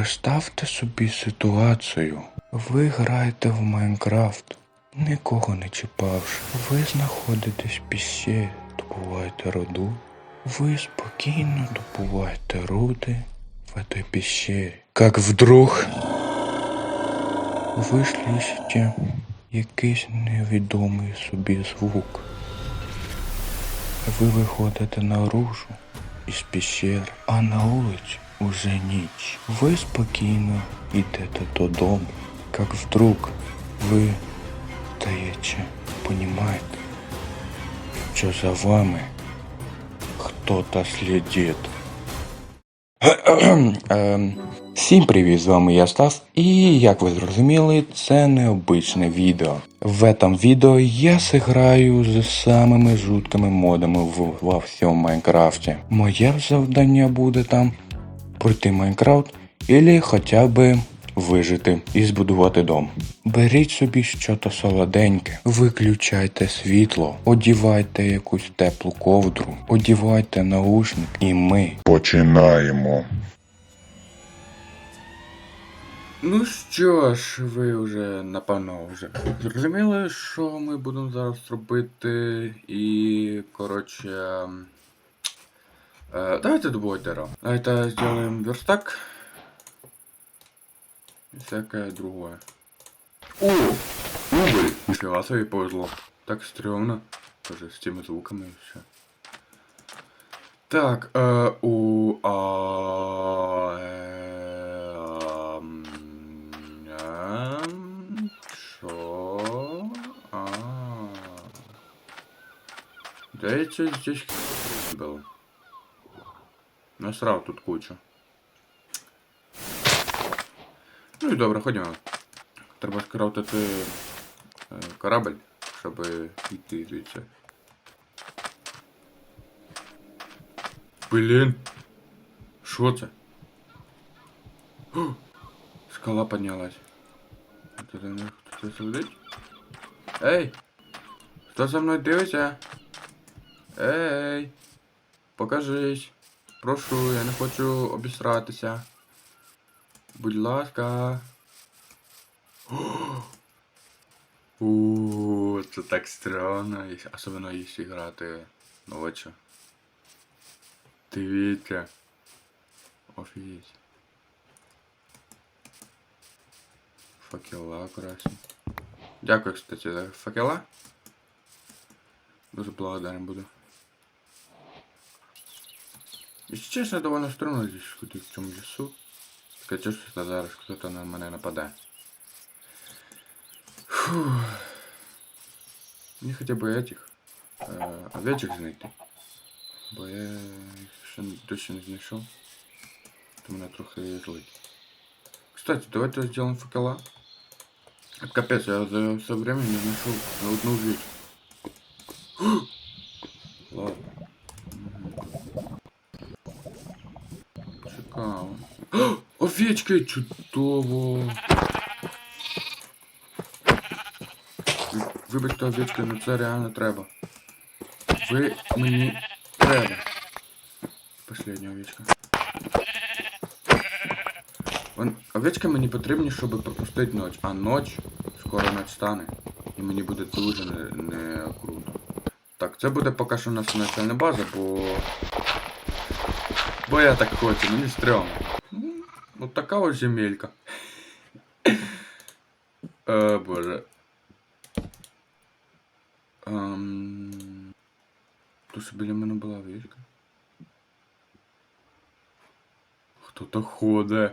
Представте собі ситуацію. Ви граєте в Майнкрафт, нікого не чіпавши. Ви знаходитесь в піщері, добуваєте руду. Ви спокійно добуваєте руди в этой пещере. Как вдруг ви слышите якийсь невідомий собі звук. Ви виходите наружу із пещер, а на вулиці уже ніч. Ви спокійно йдете додому, як вдруг ви таєче понімаєте, що за вами хто-то слідить. Ем, Всім привіт, з вами я Стас, і як ви зрозуміли, це необичне відео. В этом відео я зіграю з самими жуткими модами в, во всьому Майнкрафті. Моє завдання буде там пройти Майнкрафт або хоча б вижити і збудувати дом. Беріть собі щось солоденьке, виключайте світло, одівайте якусь теплу ковдру, одівайте наушник, і ми Починаємо. Ну що ж, ви вже напевно вже зрозуміли, що ми будемо зараз робити. І коротше. Е, давайте добувати дерево. Давайте сделаем верстак. И всякое другое. О! Убыль! Нифига себе повезло. Так стрёмно. Тоже с теми звуками и все. Так, э, у... А, э, ам, ам, Шо? А. Да это здесь был. Насрав тут кучу. Ну і добре, ходімо. Треба скрафтити е, корабль, щоб йти звідси. Блін. Що це? О, скала піднялась. Хто за мною хто сидить? Ей! Хто за мною дивиться? Ей! Покажись. Прошу, я не хочу обісратися. Будь ласка. У, це так странно, особливо якщо грати ночі. Дивіться. Офігеть. Факела красні. Дякую, кстати, за факела. Дуже благодарен буду. Если честно, довольно стрёмно здесь ходить в цьому лесу. Таке чувство, що зараз хто-то на мене нападає. Фух. Мені хоча б этих е, овечок знайти. Бо я їх ще досі не знайшов. То мене трохи злить. Кстати, давайте сделаем факела. Капец, я за все время не нашел на одну овечку. Ладно. Цікаво. О, Овечки чудово. Ви- Вибачте, овечки, ну це реально треба. Ви мені треба. Последня овечка. Вон, овечки мені потрібні, щоб пропустити ніч, а ніч скоро настане. І мені буде дуже не, не круто. Так, це буде поки що наша начальна база, бо Бо я так хочу, мені стрьомно. Ну, от така ось земелька. О, боже. Ем... То що біля мене була вічка. Хто-то ходить.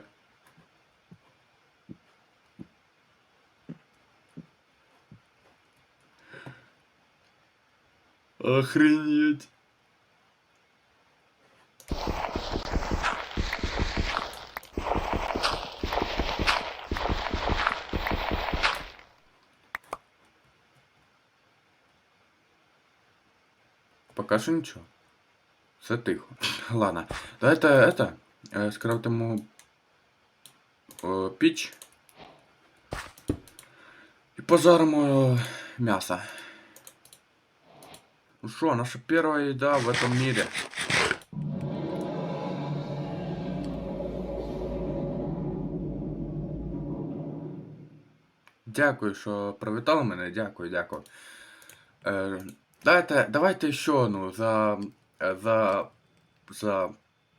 Охренеть. Поки що нічого. Все тихо. Ладно. Да это, е, скрафтимо е, піч. І пожаримо е, м'ясо. Ну що, наша первая еда в этом мире. Дякую, що привітали мене. Дякую, дякую. Е, дайте, давайте ще одну за. е, за. за.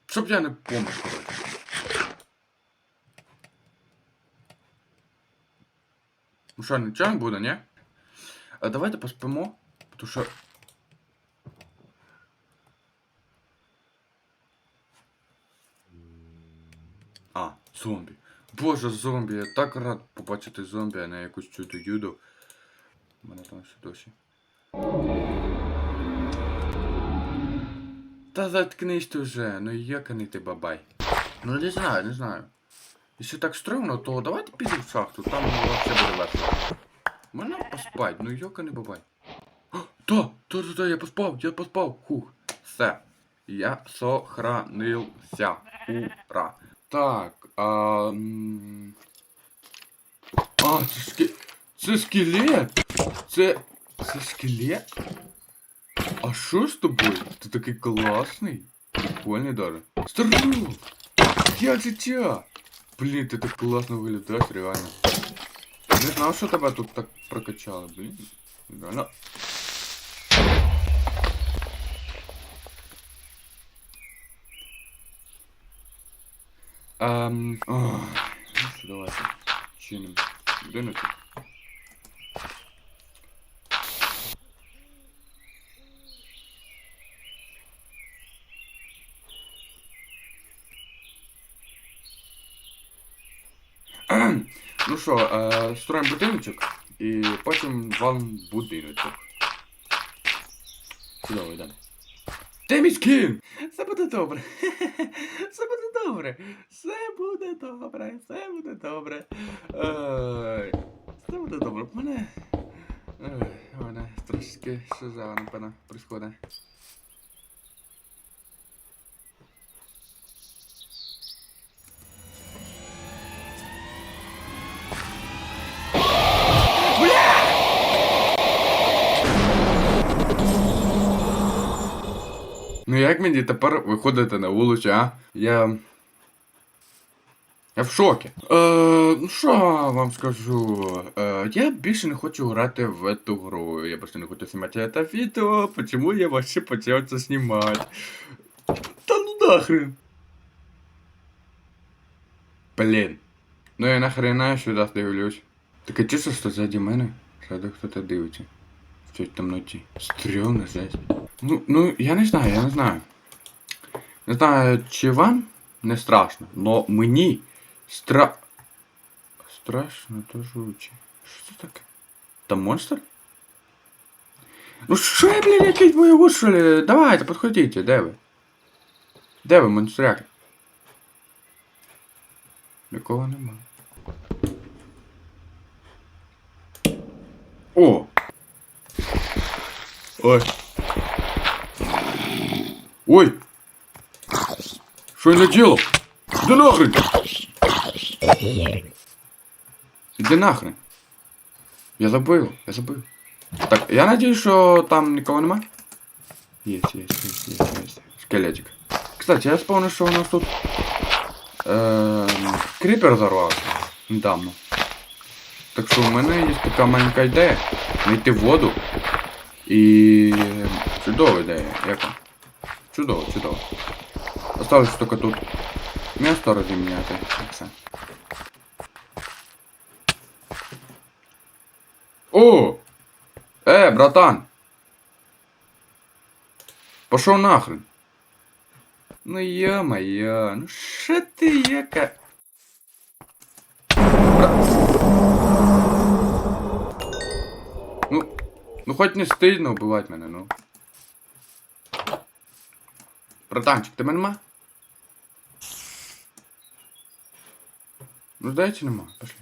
Щоб я не помер. Ну що, нічого не буде, ні? А давайте поспимо, тому що. А, зомбі. Боже, зомбі, я так рад побачити зомбі, а не якусь чудо юду. У мене там ще досі. Та заткнись ти вже, ну яканий ти бабай. Ну не знаю, не знаю. Якщо так стрьомно, то давайте підемо в шахту, там вообще буде весело. Можна поспать, ну йоканий бабай. Та, та, та, та, я поспав, я поспав. Хух. Все. Я сохранився. Ура. Так, а... А, це ске... Це скелет! Це... Це скелет? А що з тобою? Ти такий класний. Прикольний даже. Здорово! Як життя? Блін, ти так класно виглядаєш, реально. Не знав, що тебе тут так прокачали, блін. Реально. Ем... ох, ну що, давайте. Чинимо. Будиночок. Ну що, е, строїмо будиночок і потім вам будиночок. Чудово, йдемо. Де мій скін? Все буде добре. Все буде добре. Все буде добре. Все буде добре. Ой, Все буде добре. В мене. Ой, у мене трошки шиза, напевно, происходить. Ну тепер виходити на вулицю, а? Я. Я в шокі. Е, ну що вам скажу? Е, я більше не хочу грати в цю гру. Я просто не хочу знімати це відео, почему я вообще почав це знімати. Та ну нахрен. Блін. Ну я нахрена сюди дивлюсь. Таке чувство, що ззаді мене ззаду хтось дивиться. В цій темноті. Стрьомно, жесть. Ну, ну, я не знаю, я не знаю. Не знаю, чи вам не страшно, но мені стра... Страшно то жуче. Що це таке? Там монстр? Ну що я, блін, якийсь бойову, що ли? Давайте, підходіть, де ви? Де ви, монстряки? Нікого нема. О! Ой. Ой! Что я наделал? Да нахрен! Иди нахрен. Я забыл, я забыл. Так, я надеюсь, что там никого нема? Есть, есть, есть, есть, есть. Скелетик. Кстати, я вспомнил, что у нас тут эм, крипер взорвался недавно. Так що у мене є така маленька ідея. Знайти воду. І... Чудова ідея, як вам? Чудово, чудово. Осталось тільки тут місто розімняти. і все. О! Е, братан! Пошов нахрен. Ну ё-моё, ну що ти яка... Ну, ну хоть не стыдно убивать мене, ну. Братанчик, тебе нема? Ну здається нема, пошли.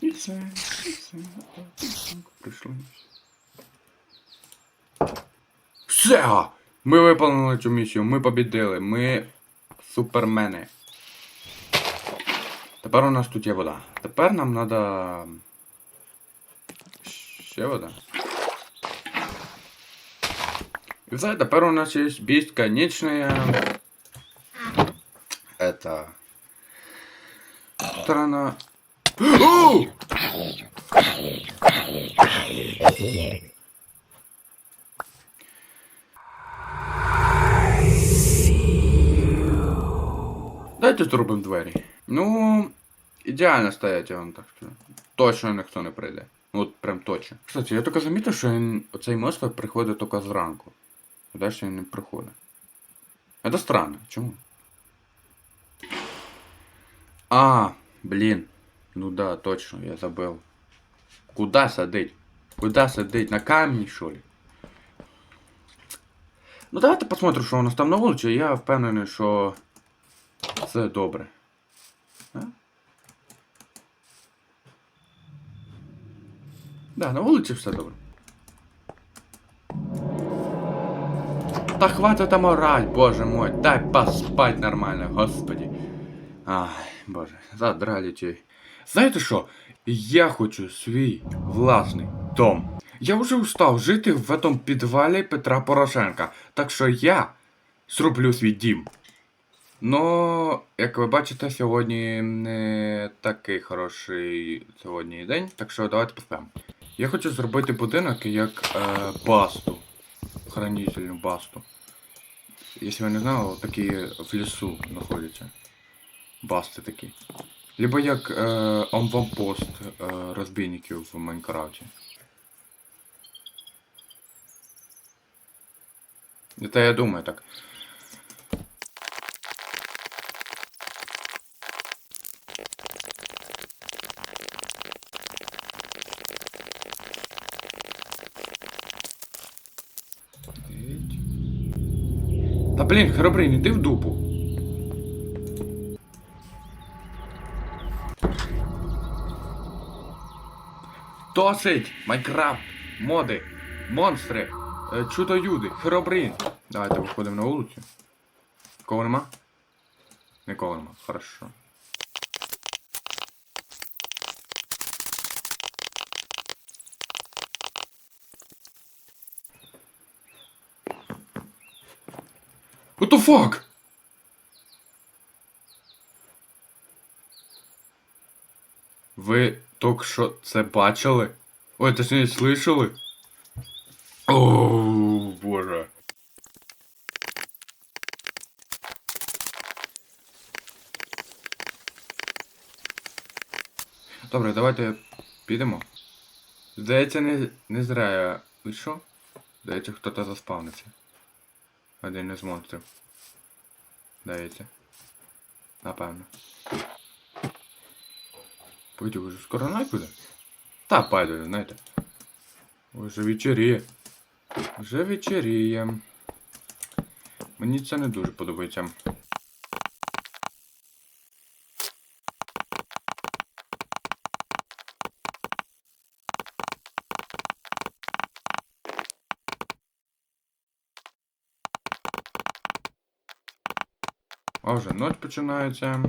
І все, і все, прийшли. Все! Ми виконали цю місію, ми побідили, ми супермени. Тепер у нас тут є вода. Тепер нам треба. Ще вода. И все, теперь у нас есть бесконечная... Это... Сторона... О! Давайте зробимо двері. Ну, ідеально стоять, я вам так скажу. Точно ніхто не прийде. Ну, от прям точно. Кстати, я тільки замітив, що він, оцей мост приходить тільки зранку. Далі він не приходить. Это странно. Чому? А, блін. Ну да, точно, я забыл. Куда садить? Куда садить? На камні, що ли? Ну давайте посмотрим, що у нас там на вулиці. Я впевнений, що все добре. А? Да, на вулиці все добре. Та хватит там боже мой, дай поспать нормально, господи. Ай, боже, задрали ті. Знаєте що? Я хочу свій власний дом. Я вже устав жити в этом підвалі Петра Порошенка, так що я зроблю свій дім. Ну, як ви бачите, сьогодні не такий хороший сьогодні день, так що давайте поспимо. Я хочу зробити будинок як е, басту. Хранительну басту. Если вы не знали, вот такие в лесу находятся. Басти такі. Либо як е, амвампост е, розбійників в Майнкрафті. Это я думаю так. Блін, храбрий, іди в дупу. Досить! Майнкрафт, моди, монстри, е, чудо-юди, херобрин. Давайте виходимо на вулицю. Кого нема? Нікого нема, хорошо. What the fuck? Ви тільки що це бачили? Ой, точніше, слышали? О, боже. Добре, давайте підемо. Здається, не, не зря я вийшов. Здається, хто-то заспавнився. Один із монстрів. Здається. Напевно. Пойду уже скоро най буде? Та пайду, знаєте. Уже вечеріє. Вже вечеріє. Мені це не дуже подобається. А вже ночь починається.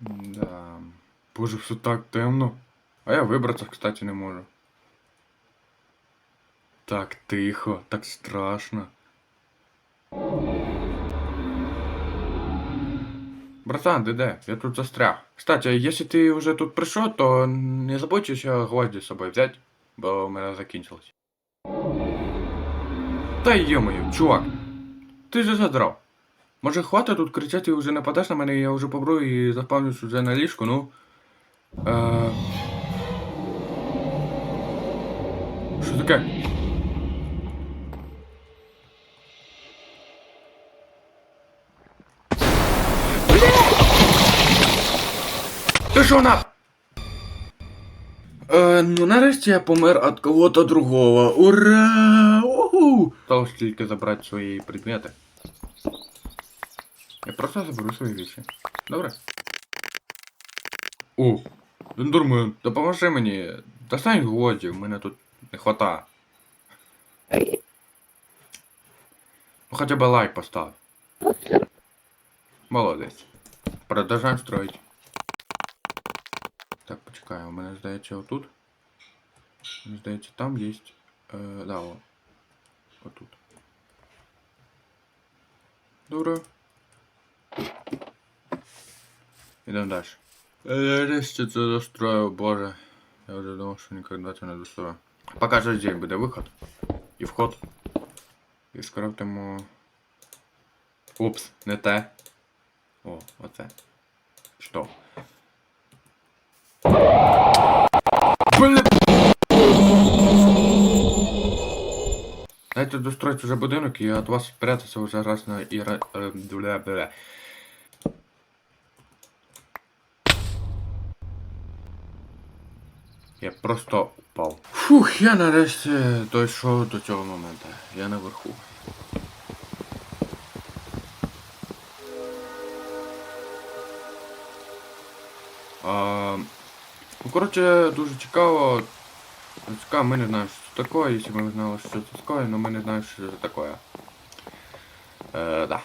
Да. Боже, все так темно. А я вибратися, кстати, не можу. Так тихо, так страшно. Братан, ти де? Я тут застряг. Кстати, якщо ти вже тут прийшов, то не забудь ще гвозді з собою взяти, бо у мене закінчилось. Та йомаю, чувак, ти же задрав. Може хватить тут кричати і вже нападеш на мене, я вже побру і заспавнюсь вже на ліжку, ну. Е... Що таке? Ти що на? Е, ну нарешті я помер від кого-то другого. Ура! Уху! Сталось тільки забрати свої предмети. Я просто заберу свої речі. Добре? О, Дендурмен, допоможи мені. Достань гвозді, в мене тут не хвата. Ну хоча б лайк постав. Молодець. Продовжаємо строїть. Так, почекай, у мене здається отут. Мені здається, там є. Е, да, о. Отут. Добре. Ідемо далі. Нарешті це дострою, боже. Я вже думав, що ніколи це не дострою. Поки що здесь буде виход. І вход. І скрафтимо... Упс, не те. О, оце. Що? Блин! Дайте достроить уже будинок і від вас спрятаться уже раз на іра... е, Я просто упав. Фух, я нарешті дійшов до цього моменту. Я наверху. Ну, коротше, дуже цікаво. Ну, ми не знаємо, що це таке, якщо ми знали, що це таке, але ми не знаємо, що це таке. Е, да.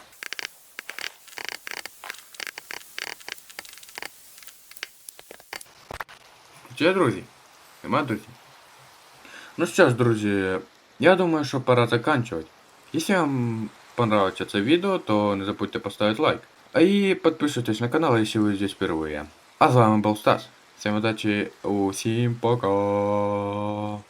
Че, друзі? Нема друзі? Ну що ж, друзі, я думаю, що пора заканчивать. Если вам понравилось это видео, то не забудьте поставить лайк. А и подписывайтесь на канал, если вы здесь впервые. А с вами был Стас. Всем удачи, усім пока.